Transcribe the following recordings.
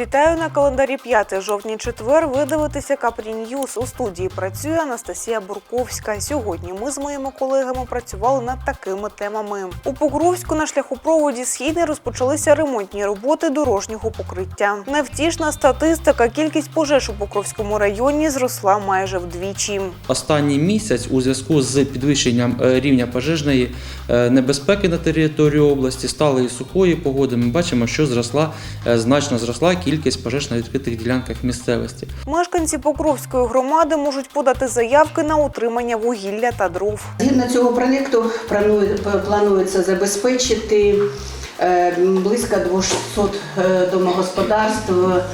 Вітаю на календарі 5 жовтня четвер. Ви дивитеся Капрі. У студії працює Анастасія Бурковська. Сьогодні ми з моїми колегами працювали над такими темами. У Покровську на шляхопроводі Східний розпочалися ремонтні роботи дорожнього покриття. Невтішна статистика. Кількість пожеж у Покровському районі зросла майже вдвічі. Останній місяць у зв'язку з підвищенням е, рівня пожежної е, небезпеки на території області, сталої сухої погоди, ми бачимо, що зросла е, значно зросла кількість пожеж на відкритих ділянках місцевості. Мешканці Покровської громади можуть подати заявки на утримання вугілля та дров. Згідно цього проєкту планується забезпечити е, близько 200 е, домогосподарств е,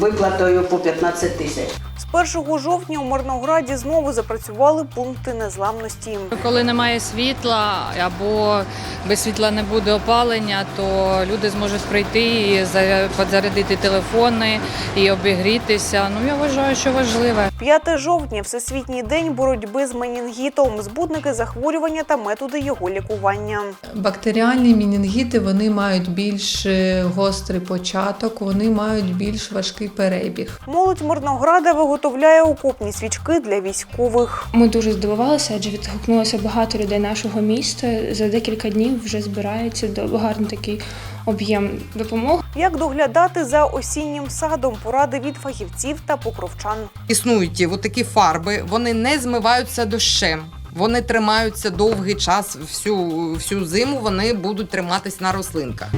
виплатою по 15 тисяч. З 1 жовтня у Мирнограді знову запрацювали пункти незламності. Коли немає світла або без світла не буде опалення, то люди зможуть прийти і за- підзарядити телефони і обігрітися. Ну я вважаю, що важливе. 5 жовтня Всесвітній день боротьби з менінгітом, збудники захворювання та методи його лікування. Бактеріальні мінінгіти вони мають більш е, гострий початок, вони мають більш важкий перебіг. Молодь Мирнограда виготовляє окопні свічки для військових. Ми дуже здивувалися, адже відгукнулося багато людей нашого міста. За декілька днів вже збирається до гарний такий об'єм допомоги. Як доглядати за осіннім садом, поради від фахівців та покровчан. Існують от такі фарби, вони не змиваються дощем. Вони тримаються довгий час, всю, всю зиму вони будуть триматись на рослинках.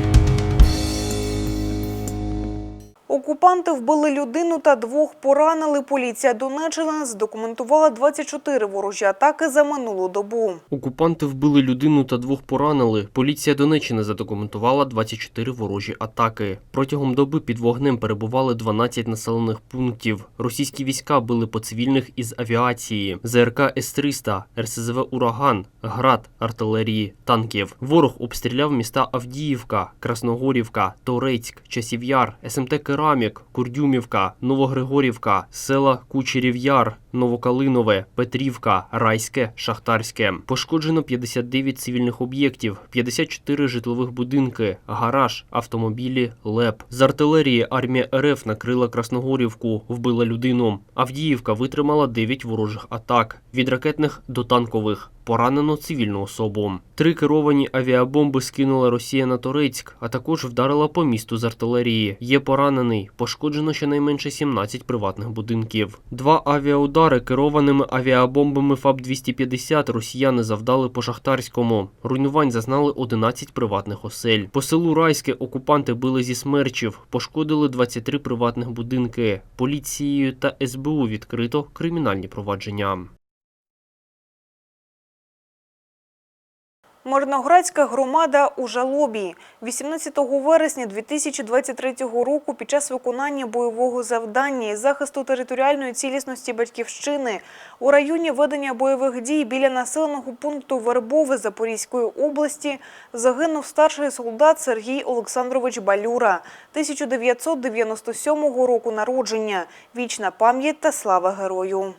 Окупанти вбили людину та двох поранили. Поліція Донеччини задокументувала 24 ворожі атаки за минулу добу. Окупанти вбили людину та двох поранили. Поліція Донеччини задокументувала 24 ворожі атаки. Протягом доби під вогнем перебували 12 населених пунктів. Російські війська били по цивільних із авіації, ЗРК С-300, РСЗВ «Ураган», град, артилерії, танків. Ворог обстріляв міста Авдіївка, Красногорівка, Торецьк, Часів'яр, СМТ Керамік, Курдюмівка, Новогригорівка, села Кучерів Яр, Новокалинове, Петрівка, Райське, Шахтарське. Пошкоджено 59 цивільних об'єктів, 54 житлових будинки, гараж, автомобілі, ЛЕП. З артилерії армія РФ накрила Красногорівку, вбила людину. Авдіївка витримала 9 ворожих атак від ракетних до танкових. Поранено цивільну особу. Три керовані авіабомби скинула Росія на Торецьк, а також вдарила по місту з артилерії. Є поранений. Пошкоджено щонайменше 17 приватних будинків. Два авіаудари керованими авіабомбами ФАБ-250 росіяни завдали по Шахтарському. Руйнувань зазнали 11 приватних осель. По селу Райське окупанти били зі смерчів, пошкодили 23 приватних будинки. Поліцією та СБУ відкрито кримінальні провадження. Мирноградська громада у жалобі 18 вересня 2023 року під час виконання бойового завдання із захисту територіальної цілісності батьківщини у районі ведення бойових дій біля населеного пункту Вербове Запорізької області загинув старший солдат Сергій Олександрович Балюра 1997 року народження. Вічна пам'ять та слава герою.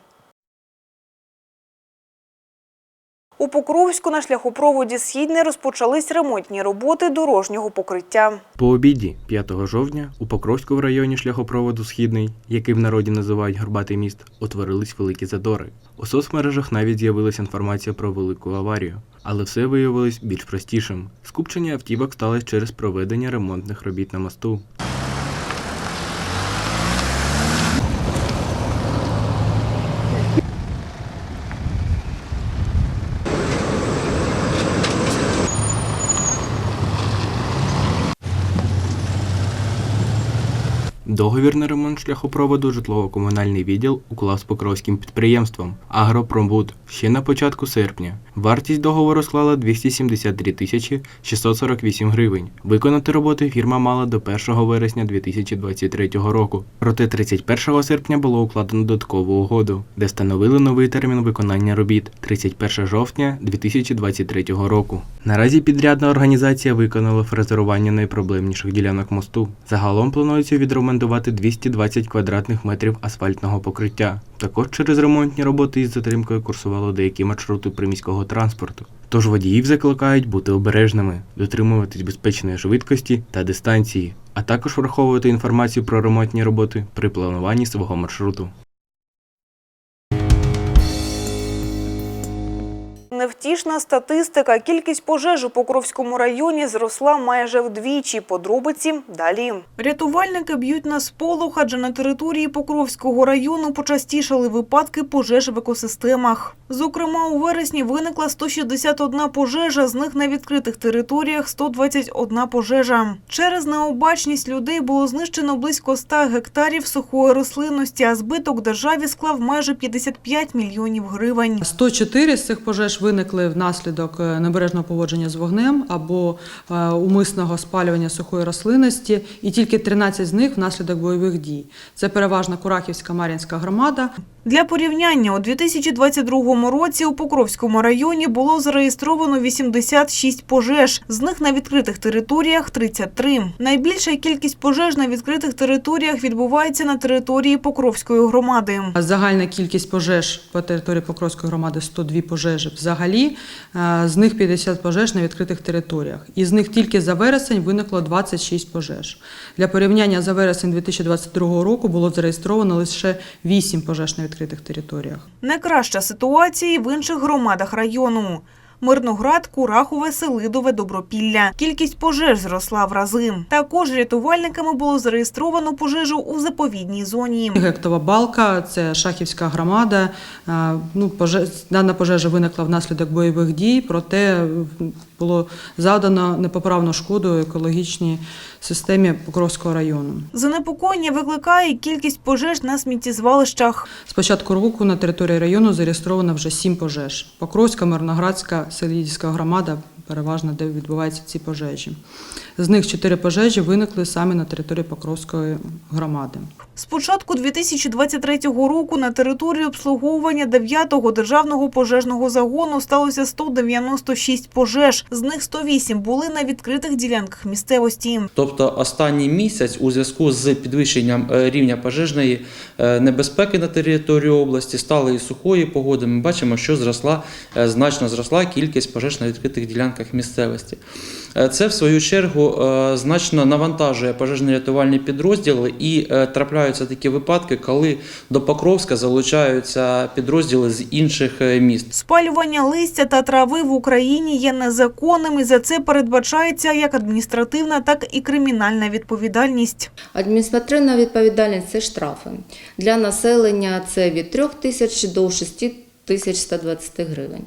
У Покровську на шляхопроводі Східний розпочались ремонтні роботи дорожнього покриття. По обіді 5 жовтня у Покровському районі шляхопроводу Східний, який в народі називають Горбатий міст, утворились великі задори. У соцмережах навіть з'явилася інформація про велику аварію, але все виявилось більш простішим. Скупчення автівок сталося через проведення ремонтних робіт на мосту. Договір на ремонт шляхопроводу житлово-комунальний відділ уклав з Покровським підприємством Агропромбуд ще на початку серпня. Вартість договору склала 273 тисячі 648 гривень. Виконати роботи фірма мала до 1 вересня 2023 року. Проте 31 серпня було укладено додаткову угоду, де встановили новий термін виконання робіт 31 жовтня 2023 року. Наразі підрядна організація виконала фрезерування найпроблемніших ділянок мосту. Загалом планується відремонтувати відремонтувати 220 квадратних метрів асфальтного покриття. Також через ремонтні роботи із затримкою курсувало деякі маршрути приміського транспорту. Тож водіїв закликають бути обережними, дотримуватись безпечної швидкості та дистанції, а також враховувати інформацію про ремонтні роботи при плануванні свого маршруту. Невтішна статистика. Кількість пожеж у Покровському районі зросла майже вдвічі. Подробиці далі. Рятувальники б'ють на сполох, адже на території Покровського району почастішали випадки пожеж в екосистемах. Зокрема, у вересні виникла 161 пожежа, з них на відкритих територіях 121 пожежа. Через необачність людей було знищено близько 100 гектарів сухої рослинності, а збиток державі склав майже 55 мільйонів гривень. 104 з цих пожеж виникли внаслідок е, небережного поводження з вогнем або е, умисного спалювання сухої рослинності, і тільки 13 з них внаслідок бойових дій. Це переважно Курахівська Мар'їнська громада. Для порівняння, у 2022 році у Покровському районі було зареєстровано 86 пожеж, з них на відкритих територіях 33. Найбільша кількість пожеж на відкритих територіях відбувається на території Покровської громади. Загальна кількість пожеж по території Покровської громади 102 пожежі взагалі, е, з них 50 пожеж на відкритих територіях. І з них тільки за вересень виникло 26 пожеж. Для порівняння за вересень 2022 року було зареєстровано лише 8 пожеж на відкритих територіях. Найкраща ситуація в інших громадах району. Мирноград, Курахове, Селидове, Добропілля. Кількість пожеж зросла в рази. Також рятувальниками було зареєстровано пожежу у заповідній зоні. Гектова балка, це шахівська громада. Ну, Дана пожежа виникла внаслідок бойових дій, проте було завдано непоправну шкоду екологічній системі Покровського району. Занепокоєння викликає кількість пожеж на сміттєзвалищах. З початку року на території району зареєстровано вже сім пожеж. Покровська, Мирноградська, Селідівська громада переважно де відбуваються ці пожежі. З них чотири пожежі виникли саме на території Покровської громади. З початку 2023 року на території обслуговування 9-го державного пожежного загону сталося 196 пожеж. З них 108 були на відкритих ділянках місцевості. Тобто останній місяць у зв'язку з підвищенням е, рівня пожежної е, небезпеки на території області, сталої сухої погоди, ми бачимо, що зросла е, значно зросла кількість пожеж на відкритих ділянках місцевості. Е, Це в свою чергу е, значно навантажує пожежно-рятувальні підрозділи і е, трапляються такі випадки, коли до Покровська залучаються підрозділи з інших міст. Спалювання листя та трави в Україні є незаконним і за це передбачається як адміністративна, так і кримінальна відповідальність. Адміністративна відповідальність це штрафи. Для населення це від 3 тисяч до 6 тисяч 120 гривень.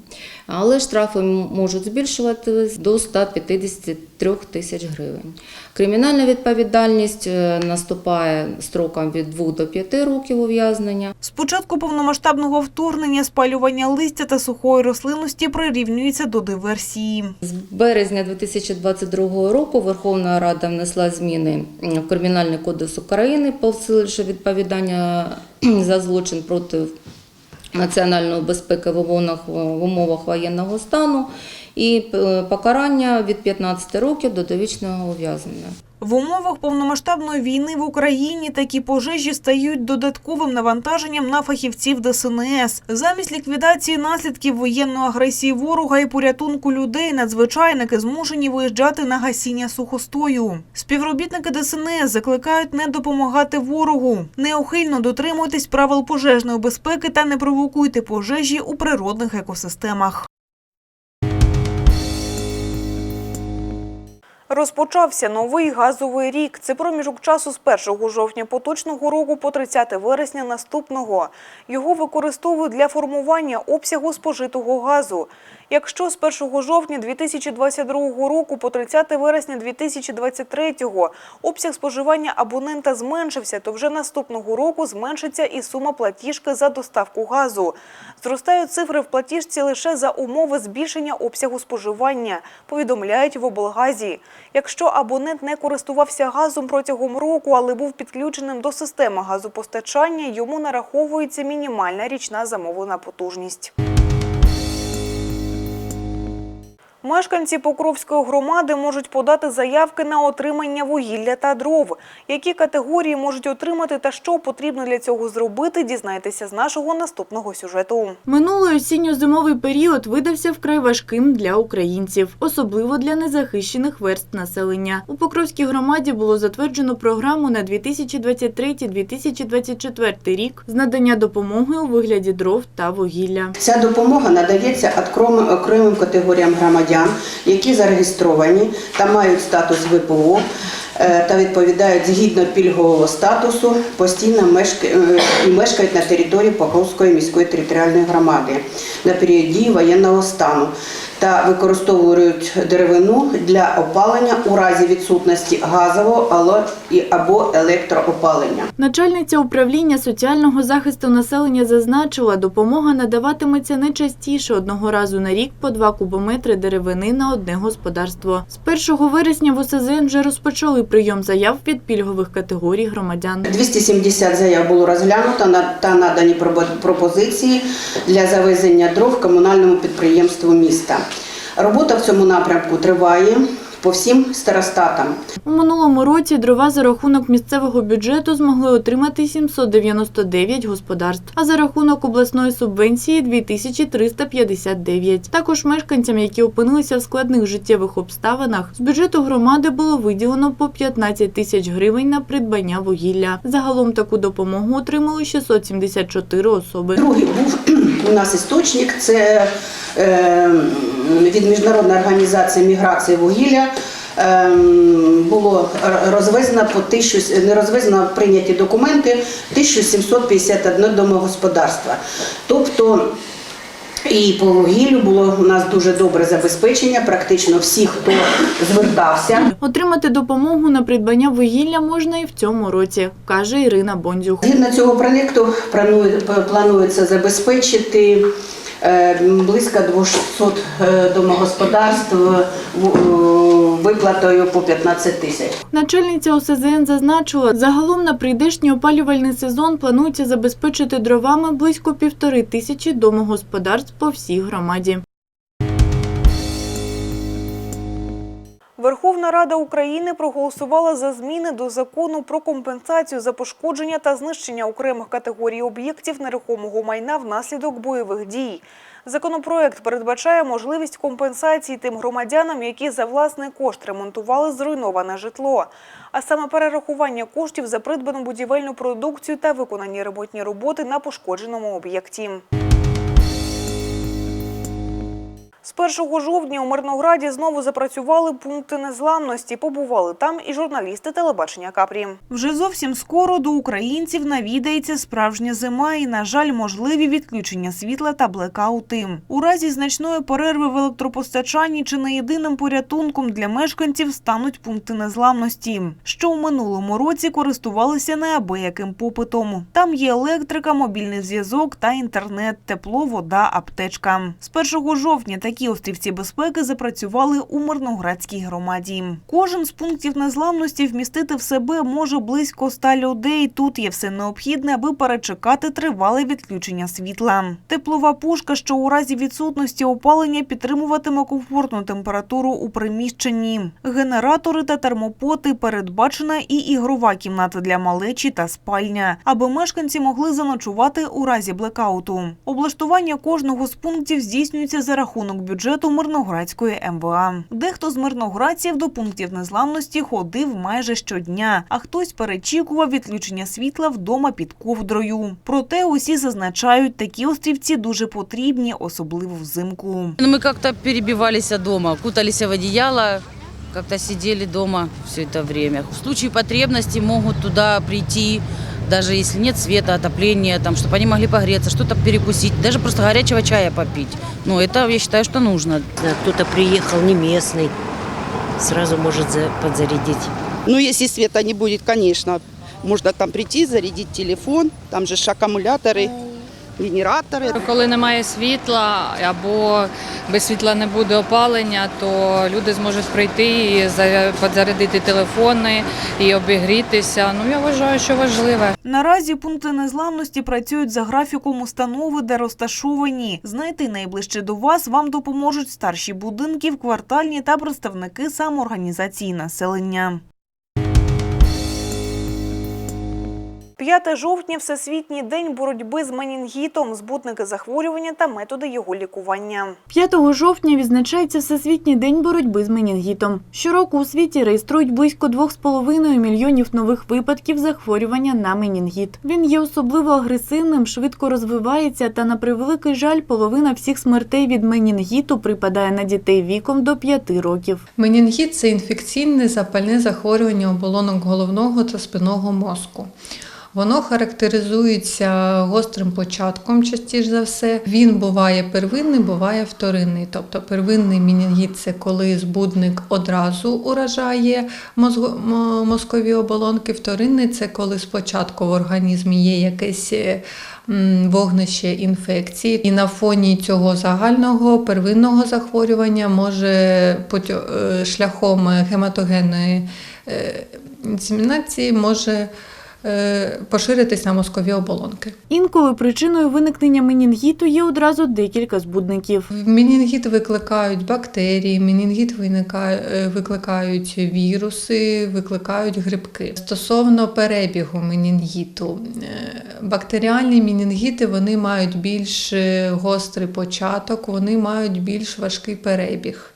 Але штрафи можуть збільшуватись до 153 тисяч гривень. Кримінальна відповідальність е, наступає строком від 2 до 5 років ув'язнення. З початку повномасштабного вторгнення спалювання листя та сухої рослинності прирівнюється до диверсії. З березня 2022 року Верховна Рада внесла зміни в Кримінальний кодекс України, посиливши відповідання за злочин проти національної безпеки в умовах, воєнного стану і е, покарання від 15 років до довічного ув'язнення. В умовах повномасштабної війни в Україні такі пожежі стають додатковим навантаженням на фахівців ДСНС. Замість ліквідації наслідків воєнної агресії ворога і порятунку людей надзвичайники змушені виїжджати на гасіння сухостою. Співробітники ДСНС закликають не допомагати ворогу. Неухильно дотримуйтесь правил пожежної безпеки та не провокуйте пожежі у природних екосистемах. Розпочався новий газовий рік. Це проміжок часу з 1 жовтня поточного року по 30 вересня наступного. Його використовують для формування обсягу спожитого газу. Якщо з 1 жовтня 2022 року по 30 вересня 2023 обсяг споживання абонента зменшився, то вже наступного року зменшиться і сума платіжки за доставку газу. Зростають цифри в платіжці лише за умови збільшення обсягу споживання, повідомляють в облгазі. Якщо абонент не користувався газом протягом року, але був підключеним до системи газопостачання, йому нараховується мінімальна річна замовлена потужність. Мешканці Покровської громади можуть подати заявки на отримання вугілля та дров. Які категорії можуть отримати та що потрібно для цього зробити, дізнайтеся з нашого наступного сюжету. Минулий осінньо-зимовий період видався вкрай важким для українців, особливо для незахищених верств населення. У Покровській громаді було затверджено програму на 2023-2024 рік з надання допомоги у вигляді дров та вугілля. Ця допомога надається окрем- окремим категоріям громадян, які зареєстровані та мають статус ВПО е, та відповідають згідно пільгового статусу постійно е, мешкають на території Покровської міської територіальної громади на період дії воєнного стану та використовують деревину для опалення у разі відсутності газового або електроопалення. Начальниця управління соціального захисту населення зазначила, допомога надаватиметься не частіше одного разу на рік по два кубометри деревини на одне господарство. З 1 вересня в ОСЗН вже розпочали прийом заяв від пільгових категорій громадян. 270 заяв було розглянуто та надані пропозиції для завезення дров комунальному підприємству міста. Робота в цьому напрямку триває по всім старостатам. У минулому році дрова за рахунок місцевого бюджету змогли отримати 799 господарств, а за рахунок обласної субвенції 2359. Також мешканцям, які опинилися в складних життєвих обставинах, з бюджету громади було виділено по 15 тисяч гривень на придбання вугілля. Загалом таку допомогу отримали 674 особи. Другий був у нас істочник це е, від Міжнародної організації міграції вугілля. Е, Було розвезено по тисячу, не розвезено, прийняті документи 1751 домогосподарства. Тобто і по вугіллю було у нас дуже добре забезпечення. Практично всі, хто звертався, Отримати допомогу на придбання вугілля можна і в цьому році, каже Ірина Бондзюк. Згідно цього проєкту планує- планується забезпечити е, близько 200 е, домогосподарств виплатою по 15 тисяч. Начальниця ОСЗН зазначила, загалом на прийдешній опалювальний сезон планується забезпечити дровами близько півтори тисячі домогосподарств по всій громаді. Верховна Рада України проголосувала за зміни до закону про компенсацію за пошкодження та знищення окремих категорій об'єктів нерухомого майна внаслідок бойових дій. Законопроект передбачає можливість компенсації тим громадянам, які за власний кошт ремонтували зруйноване житло, а саме перерахування коштів за придбану будівельну продукцію та виконані ремонтні роботи на пошкодженому об'єкті. З 1 жовтня у Мирнограді знову запрацювали пункти незламності. Побували там і журналісти телебачення Капрі. Вже зовсім скоро до українців навідається справжня зима і, на жаль, можливі відключення світла та блекаути. У разі значної перерви в електропостачанні чи не єдиним порятунком для мешканців стануть пункти незламності, що у минулому році користувалися неабияким попитом. Там є електрика, мобільний зв'язок та інтернет, тепло, вода, аптечка. З 1 жовтня такі острівці безпеки запрацювали у Мирноградській громаді. Кожен з пунктів незламності вмістити в себе може близько ста людей. Тут є все необхідне, аби перечекати тривале відключення світла. Теплова пушка, що у разі відсутності опалення підтримуватиме комфортну температуру у приміщенні. Генератори та термопоти передбачена і ігрова кімната для малечі та спальня, аби мешканці могли заночувати у разі блекауту. Облаштування кожного з пунктів здійснюється за рахунок бюджету Мирноградської МВА. Дехто з мирноградців до пунктів незламності ходив майже щодня, а хтось перечікував відключення світла вдома під ковдрою. Проте усі зазначають, такі острівці дуже потрібні, особливо взимку. Ну, Мы как-то перебивались дома, кутались в одеяло, как-то сидели дома все это время. В случае потребности могут туда прийти, даже если нет света, отопления, там, чтобы они могли погреться, что-то перекусить, даже просто горячего чая попить. Ну, это, я считаю, что нужно. Да, кто-то приехал не местный, сразу может за- подзарядить. Ну, если света не будет, конечно, можно там прийти, зарядить телефон, там же аккумуляторы, генератори. Коли немає світла або без світла не буде опалення, то люди зможуть прийти і за- підзарядити телефони і обігрітися. Ну я вважаю, що важливе. Наразі пункти незламності працюють за графіком установи, де розташовані. Знайти найближче до вас вам допоможуть старші будинків, квартальні та представники самоорганізації населення. 5 жовтня – Всесвітній день боротьби з менінгітом, збутники захворювання та методи його лікування. 5 жовтня відзначається Всесвітній день боротьби з менінгітом. Щороку у світі реєструють близько 2,5 мільйонів нових випадків захворювання на менінгіт. Він є особливо агресивним, швидко розвивається та, на превеликий жаль, половина всіх смертей від менінгіту припадає на дітей віком до 5 років. Менінгіт це інфекційне запальне захворювання оболонок головного та спинного мозку. Воно характеризується гострим початком, частіше за все. Він буває первинний, буває вторинний. Тобто первинний менінгіт – це коли збудник одразу уражає мозкові оболонки. Вторинний це коли спочатку в організмі є якесь е, вогнище інфекції, і на фоні цього загального первинного захворювання може е, шляхом гематогенної е, інсемінації може поширитись на мозкові оболонки. Інколи причиною виникнення менінгіту є одразу декілька збудників. Менінгіт викликають бактерії, менінгіт е, викликають віруси, викликають грибки. Стосовно перебігу менінгіту, е, бактеріальні менінгіти вони мають більш е, гострий початок, вони мають більш важкий перебіг.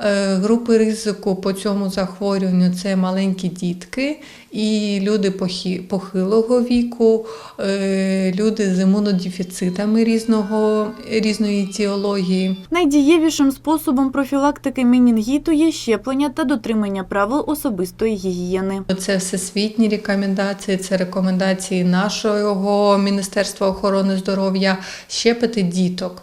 Е, Групи ризику по цьому захворюванню це маленькі дітки і люди похи- похилого віку, е, люди з імунодефіцитами різного, різної етіології. Найдієвішим способом профілактики менінгіту є щеплення та дотримання правил особистої гігієни. Це всесвітні рекомендації, це рекомендації нашого Міністерства охорони здоров'я щепити діток.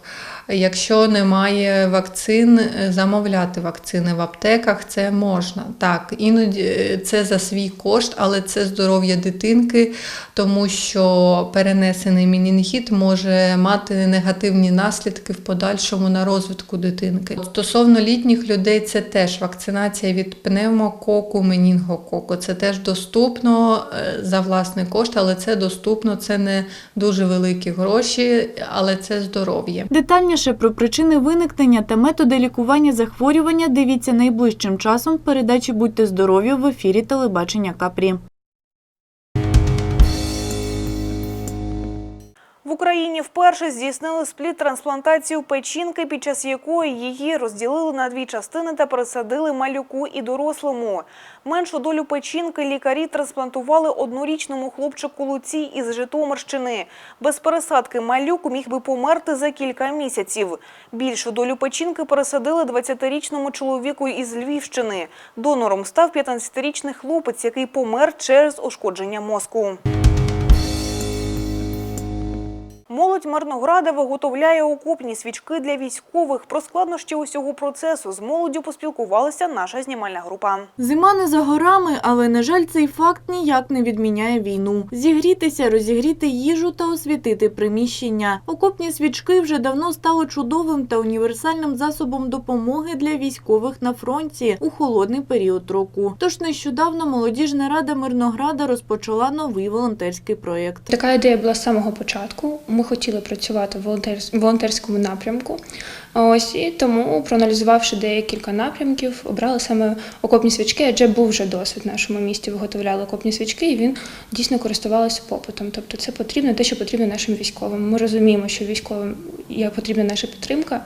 Якщо немає вакцин, е, замовляти вакцини в аптеках це можна. Так, іноді е, це за свій кошт, але це здоров'я дитинки, тому що перенесений менінгіт може мати негативні наслідки в подальшому на розвитку дитинки. Стосовно літніх людей, це теж вакцинація від пневмококу, менінгококу. Це теж доступно е, за власний кошт, але це доступно, це не дуже великі гроші, але це здоров'я. Детальніше про причини виникнення та методи лікування захворювання дивіться найближчим часом в передачі Будьте здорові в ефірі телебачення Капрі. В Україні вперше здійснили спліт-трансплантацію печінки, під час якої її розділили на дві частини та пересадили малюку і дорослому. Меншу долю печінки лікарі трансплантували однорічному хлопчику Луці із Житомирщини. Без пересадки малюк міг би померти за кілька місяців. Більшу долю печінки пересадили 20-річному чоловіку із Львівщини. Донором став 15-річний хлопець, який помер через ушкодження мозку. Молодь Мирнограда виготовляє окопні свічки для військових. Про складнощі усього процесу з молоддю поспілкувалася наша знімальна група. Зима не за горами, але на жаль, цей факт ніяк не відміняє війну. Зігрітися, розігріти їжу та освітити приміщення. Окопні свічки вже давно стали чудовим та універсальним засобом допомоги для військових на фронті у холодний період року. Тож нещодавно молодіжна рада Мирнограда розпочала новий волонтерський проєкт. Така ідея була з самого початку. Ми хотіли працювати в волонтерському напрямку. Ось і тому, проаналізувавши декілька напрямків, обрали саме окопні свічки, адже був вже досвід в нашому місті. Виготовляли окопні свічки, і він дійсно користувався попитом. Тобто, це потрібно те, що потрібно нашим військовим. Ми розуміємо, що військовим є потрібна наша підтримка.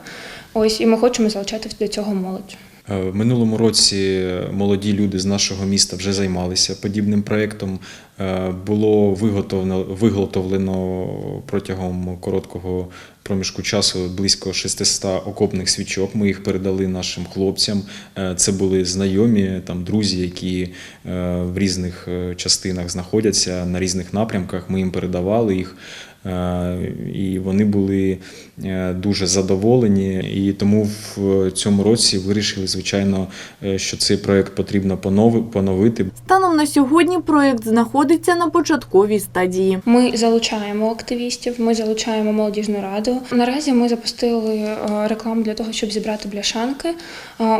Ось і ми хочемо залучати до цього молодь. Е, В минулому році молоді люди з нашого міста вже займалися подібним проєктом. Е, Було виготовлено, виготовлено протягом короткого проміжку часу близько 600 окопних свічок. Ми їх передали нашим хлопцям. Е, Це були знайомі, там друзі, які е, в різних частинах знаходяться на різних напрямках. Ми їм передавали їх. Е, І вони були е, дуже задоволені. І тому в цьому році вирішили, звичайно, е, що цей проект потрібно поновити. Станом на сьогодні проєкт знаходиться на початковій стадії. Ми залучаємо активістів, ми залучаємо молодіжну раду. Наразі ми запустили рекламу для того, щоб зібрати бляшанки.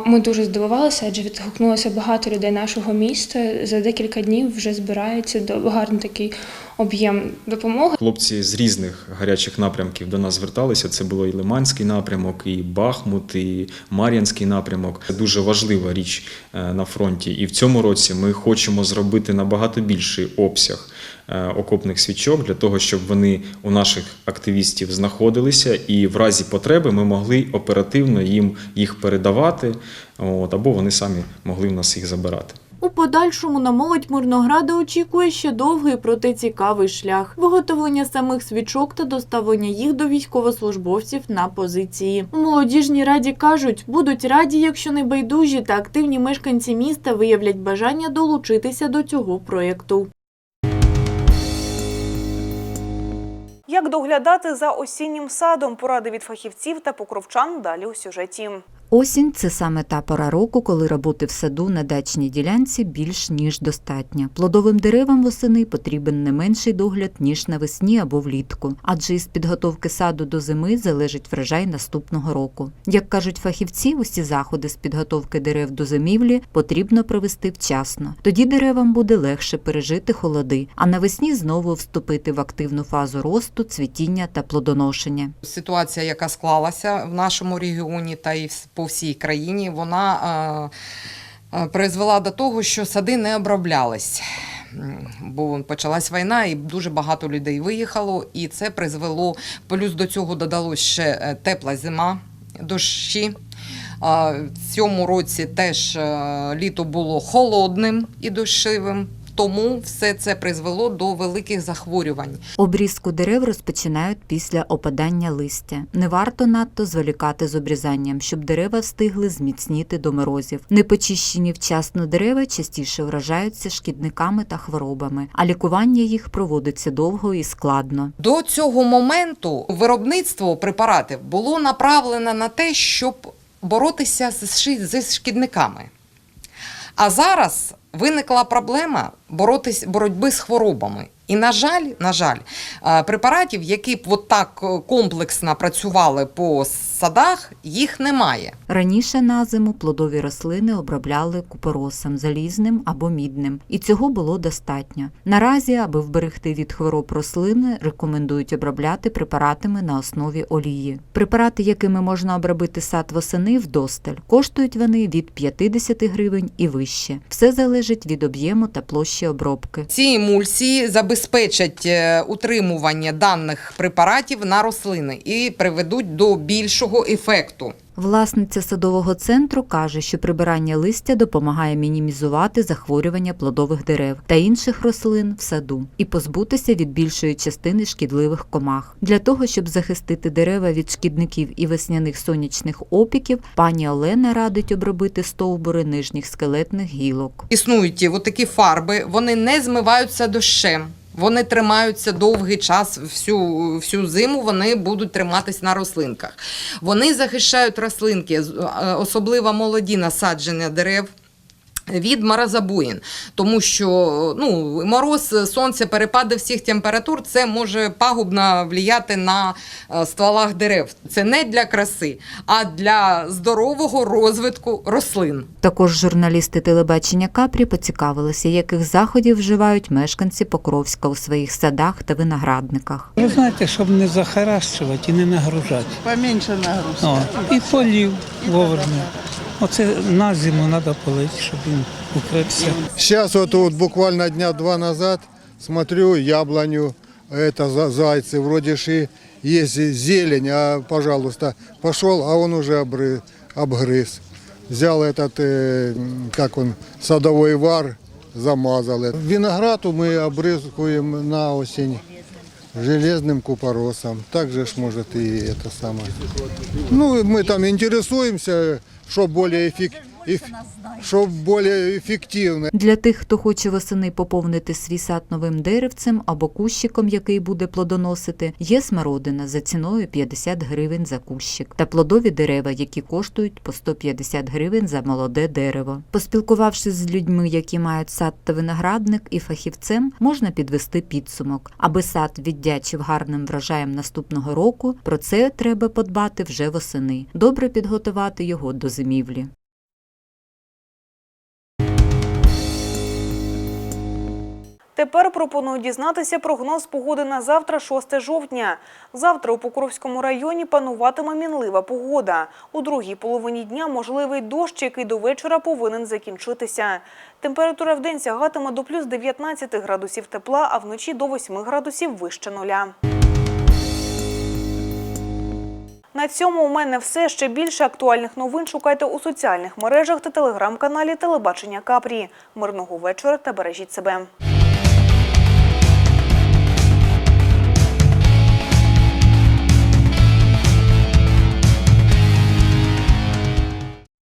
Ми дуже здивувалися, адже відгукнулося багато людей нашого міста. За декілька днів вже збирається до гарний такий об'єм допомоги. Хлопці з різних гарячих напрямків до нас зверталися. Це було і Лиманський напрямок, і Бахмут, і Мар'янський напрямок. Це дуже важлива річ е, на фронті. І в цьому році ми хочемо зробити набагато більший обсяг е, окопних свічок для того, щоб вони у наших активістів знаходилися, і в разі потреби ми могли оперативно їм їх передавати, от, або вони самі могли в нас їх забирати. У подальшому на молодь Мирнограда очікує ще довгий, проте цікавий шлях виготовлення самих свічок та доставлення їх до військовослужбовців на позиції. У молодіжній раді кажуть, будуть раді, якщо небайдужі та активні мешканці міста виявлять бажання долучитися до цього проєкту. Як доглядати за осіннім садом? Поради від фахівців та покровчан далі у сюжеті. Осінь це саме та пора року, коли роботи в саду на дачній ділянці більш ніж достатньо. Плодовим деревам восени потрібен не менший догляд ніж навесні або влітку, адже із підготовки саду до зими залежить врожай наступного року. Як кажуть фахівці, усі заходи з підготовки дерев до зимівлі потрібно провести вчасно. Тоді деревам буде легше пережити холоди, а навесні знову вступити в активну фазу росту, цвітіння та плодоношення. Ситуація, яка склалася в нашому регіоні та і вс- по всій країні, вона е, е, призвела до того, що сади не оброблялись. Бо почалась війна, і дуже багато людей виїхало, і це призвело. Плюс до цього додалось ще е, тепла зима, дощі. В цьому році теж літо було холодним і дощивим, тому все це призвело до великих захворювань. Обрізку дерев розпочинають після опадання листя. Не варто надто зволікати з обрізанням, щоб дерева встигли зміцніти до морозів. Непочищені вчасно дерева частіше вражаються шкідниками та хворобами, а лікування їх проводиться довго і складно. До цього моменту виробництво препаратів було направлено на те, щоб боротися з шкідниками. А зараз виникла проблема боротись, боротьби з хворобами. І, на жаль, на жаль, е, препаратів, які б от так е, комплексно працювали по садах, їх немає. Раніше на зиму плодові рослини обробляли купоросом залізним або мідним, і цього було достатньо. Наразі, аби вберегти від хвороб рослини, рекомендують обробляти препаратами на основі олії. Препарати, якими можна обробити сад восени, вдосталь. Коштують вони від 50 гривень і вище. Все залежить від об'єму та площі обробки. Ці емульсії забезпечать е, утримування даних препаратів на рослини і приведуть до більшого ефекту. Власниця садового центру каже, що прибирання листя допомагає мінімізувати захворювання плодових дерев та інших рослин в саду і позбутися від більшої частини шкідливих комах. Для того, щоб захистити дерева від шкідників і весняних сонячних опіків, пані Олена радить обробити стовбури нижніх скелетних гілок. Існують ті такі фарби, вони не змиваються дощем. Вони тримаються довгий час, всю, всю зиму вони будуть триматись на рослинках. Вони захищають рослинки, особливо молоді насадження дерев. Від морозобоїн, тому що ну, мороз, сонце, перепади всіх температур це може пагубно впливати на е, стволах дерев. Це не для краси, а для здорового розвитку рослин. Також журналісти телебачення Капрі поцікавилися, яких заходів вживають мешканці Покровська у своїх садах та виноградниках. Ви знаєте, щоб не захаращувати і не нагружати. Поменьше нагрузки. О, і полів вовремя. Оце на зиму треба полити, щоб він укрився. Сейчас вот, вот буквально дня два назад смотрю яблоню, это за- зайцы, вроде ж и есть и зелень, а пожалуйста, пошел, а он уже обры- обгрыз. Взял этот, э, м, как он, садовой вар, замазал. это. Виноград мы обрызгиваем на осень железным купоросом. Также ж может и это самое. Ну, мы там интересуемся, что более эффек- эф- чтобы более эффективно. Для тих, хто хоче восени поповнити свій сад новим деревцем або кущиком, який буде плодоносити, є смородина за ціною 50 гривень за кущик та плодові дерева, які коштують по 150 гривень за молоде дерево. Поспілкувавшись з людьми, які мають сад та виноградник і фахівцем, можна підвести підсумок. Аби сад віддячив гарним врожаєм наступного року, про це треба подбати вже восени. Добре підготувати його до зимівлі. Тепер пропоную дізнатися прогноз погоди на завтра, 6 жовтня. Завтра у Покровському районі пануватиме мінлива погода. У другій половині дня можливий дощ, який до вечора повинен закінчитися. Температура вдень сягатиме до плюс 19 градусів тепла, а вночі до 8 градусів вище нуля. На цьому у мене все. Ще більше актуальних новин шукайте у соціальних мережах та телеграм-каналі Телебачення Капрі. Мирного вечора та бережіть себе.